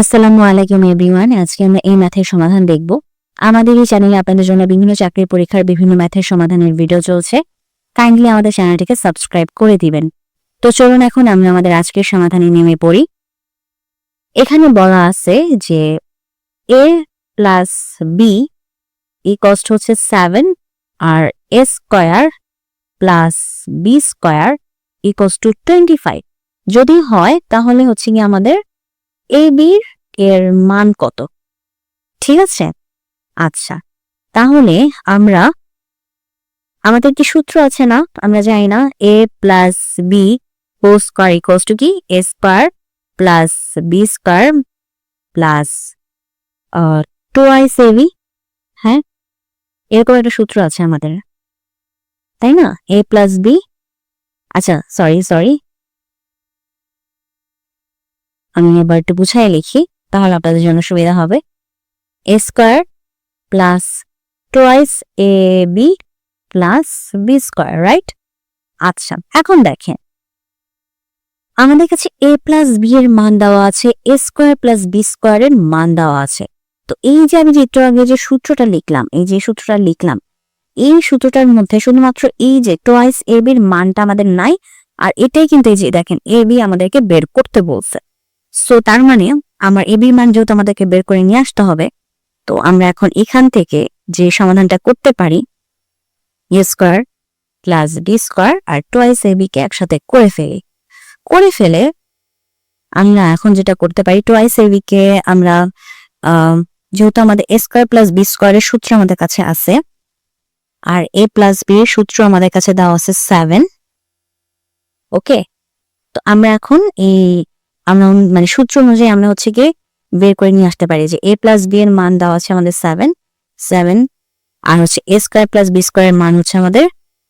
আসসালামু আলাইকুম এভরিওয়ান, আজকে আমরা এই ম্যাথের সমাধান দেখব। আমাদের এই চ্যানেলে আপনাদের জন্য বিভিন্ন চাকরির পরীক্ষার বিভিন্ন ম্যাথের সমাধানের ভিডিও চলছে। কাইন্ডলি আমাদের চ্যানেলটিকে সাবস্ক্রাইব করে দিবেন। তো চলুন এখন আমরা আমাদের আজকের সমাধানে নেমে পড়ি। এখানে বলা আছে যে এ প্লাস বি ই কস্ট হচ্ছে seven R A square plus B square equals to twenty five যদি হয়, তাহলে হচ্ছে কি আমাদের এ বির এর মান কত? ঠিক আছে? আচ্ছা তাহলে আমরা, আমাদের কি সূত্র আছে না? আমরা জানি না A plus B whole square equals to কি? A square plus B square plus twice B হ্যাঁ? এরকম একটা সূত্র আছে আমাদের, তাই না? এ প্লাস বি আচ্ছা সরি সরি আমি এবার একটু বুঝাই লিখি, তাহলে আপনাদের জন্য সুবিধা হবে। A square plus twice A B plus B square right আচ্ছা এখন দেখেন। আমাদের কাছে এ প্লাস বি এর মান দেওয়া আছে এ স্কোয়ার প্লাস বি স্কোয়ারের মান দেওয়া আছে। তো এই যে আমি একটু আগে যে সূত্রটা লিখলাম, এই যে সূত্রটা লিখলাম, এই সূত্রটার মধ্যে শুধুমাত্র এই যে টোয়াইস এ বি বির মানটা আমাদের নাই, আর এটাই কিন্তু এই যে দেখেন এ বি আমাদেরকে বের করতে বলছে। সো তার মানে আমার এ বির মান যেহেতু আমাদেরকে বের করে নিয়ে আসতে হবে, তো আমরা এখন এখান থেকে যে সমাধানটা করতে পারি A square plus D square R twice A কে একসাথে করে ফেলি। করে ফেলে আমরা এখন যেটা করতে পারি টোয়াইস এ কে আমরা যেহেতু আমাদের এ স্কোয়ার প্লাস বি স্কোয়ারের সূত্র আমাদের কাছে আছে, আর এ প্লাস বি এর সূত্র আমাদের কাছে দেওয়া আছে সেভেন ওকে তো আমরা এখন এই আমরা মানে সূত্র অনুযায়ী আমরা হচ্ছে গিয়ে বের করে নিয়ে আসতে পারি যে এ প্লাস বি এর মান দেওয়া আছে আমাদের সেভেন সেভেন আর হচ্ছে এ স্কোয়ার প্লাস বি স্কোয়ারের মান হচ্ছে আমাদের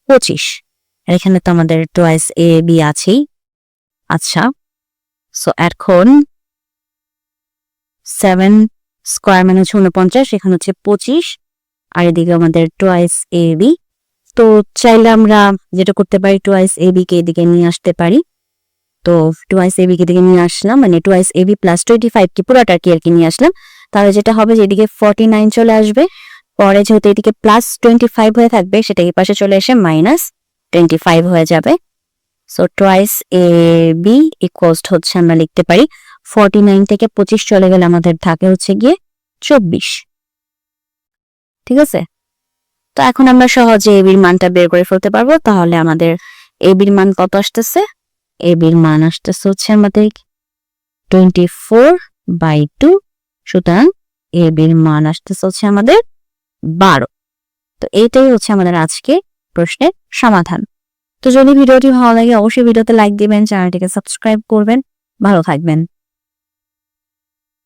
পঁচিশ। এখানে তো আমাদের টোয়াইস এ বি আছেই। আচ্ছা সো এখন সেভেন স্কোয়ার মানে হচ্ছে উনপঞ্চাশ এখানে হচ্ছে পঁচিশ, আর এদিকে আমাদের টোয়াইস এ বি তো চাইলে আমরা যেটা করতে পারি টোয়াইস এ বি কে এদিকে নিয়ে আসতে পারি। তো টোয়াইস এবি দিকে নিয়ে আসলাম মানে twice AB plus twenty five কি পুরোটা কি আর কি নিয়ে আসলাম। তাহলে যেটা হবে যে এদিকে ফর্টি নাইন চলে আসবে, পরে যেহেতু এদিকে প্লাস টোয়েন্টি ফাইভ হয়ে থাকবে, সেটা এই পাশে চলে এসে মাইনাস টোয়েন্টি ফাইভ হয়ে যাবে। সো টোয়াইস এ বি ইকোয়াস্ট হচ্ছে আমরা লিখতে পারি ফর্টি নাইন থেকে পঁচিশ চলে গেলে আমাদের থাকে হচ্ছে গিয়ে চব্বিশ। ঠিক আছে? তো এখন আমরা সহজে এবির মানটা বের করে ফেলতে পারব, তাহলে আমাদের এবির মান কত আসতেছে? এবির মান আসতেছে হচ্ছে আমাদের টোয়েন্টি ফোর বাই টু সুতরাং এবির মান আসতেছে হচ্ছে আমাদের বারো। তো এটাই হচ্ছে আমাদের আজকে প্রশ্নের সমাধান। তো যদি ভিডিওটি ভালো লাগে, অবশ্যই ভিডিওতে লাইক দিবেন, চ্যানেলটিকে সাবস্ক্রাইব করবেন। ভালো থাকবেন।